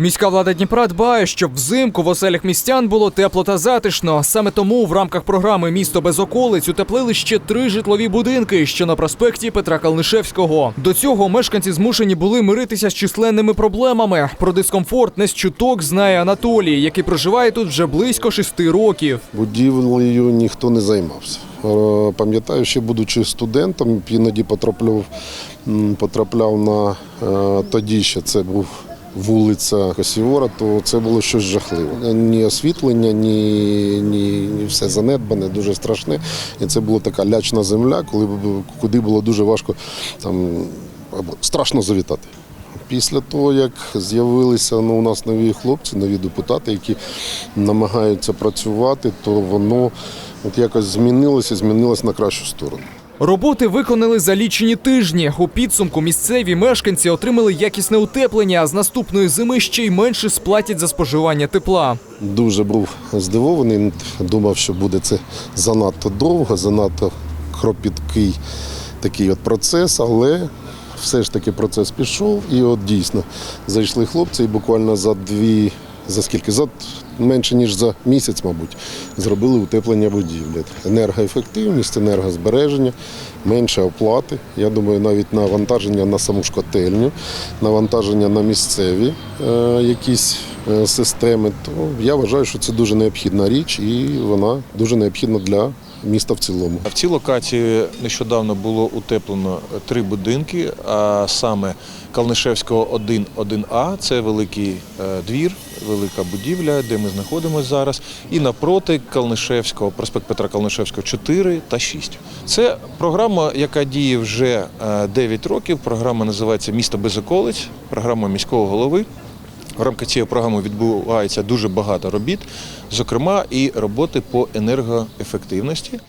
Міська влада Дніпра дбає, щоб взимку в оселях містян було тепло та затишно. Саме тому в рамках програми Місто без околиць утеплили ще три житлові будинки, що на проспекті Петра Калнишевського. До цього мешканці змушені були миритися з численними проблемами. Про дискомфорт не з чуток знає Анатолій, який проживає тут вже близько шести років. Будівлею ніхто не займався. Е, Пам'ятаю, ще будучи студентом, іноді потрапляв, потрапляв на е, тоді ще це був вулиця Косівора, то це було щось жахливе. Ні освітлення, ні, ні, ні все занедбане, дуже страшне. І це була така лячна земля, коли куди було дуже важко там або страшно завітати. Після того, як з'явилися ну, у нас нові хлопці, нові депутати, які намагаються працювати, то воно от якось змінилося, змінилося на кращу сторону. Роботи виконали за лічені тижні. У підсумку місцеві мешканці отримали якісне утеплення, а з наступної зими ще й менше сплатять за споживання тепла. Дуже був здивований, думав, що буде це занадто довго, занадто кропіткий такий от процес, але все ж таки процес пішов. І от дійсно зайшли хлопці і буквально за дві, за скільки? За менше ніж за місяць, мабуть, зробили утеплення будівлі. Енергоефективність, енергозбереження, менше оплати. Я думаю, навіть навантаження на саму ж котельню, навантаження на місцеві е, якісь е, системи. То я вважаю, що це дуже необхідна річ і вона дуже необхідна для міста в цілому. В цій локації нещодавно було утеплено три будинки, а саме Калнишевського 1, 1А, це великий е, двір, велика будівля, де ми знаходимося зараз. І напроти Калнишевського, проспект Петра Калнишевського 4 та 6. Це програма, яка діє вже е, 9 років. Програма називається Місто без околиць, програма міського голови. В рамках цієї програми відбувається дуже багато робіт, зокрема і роботи по енергоефективності.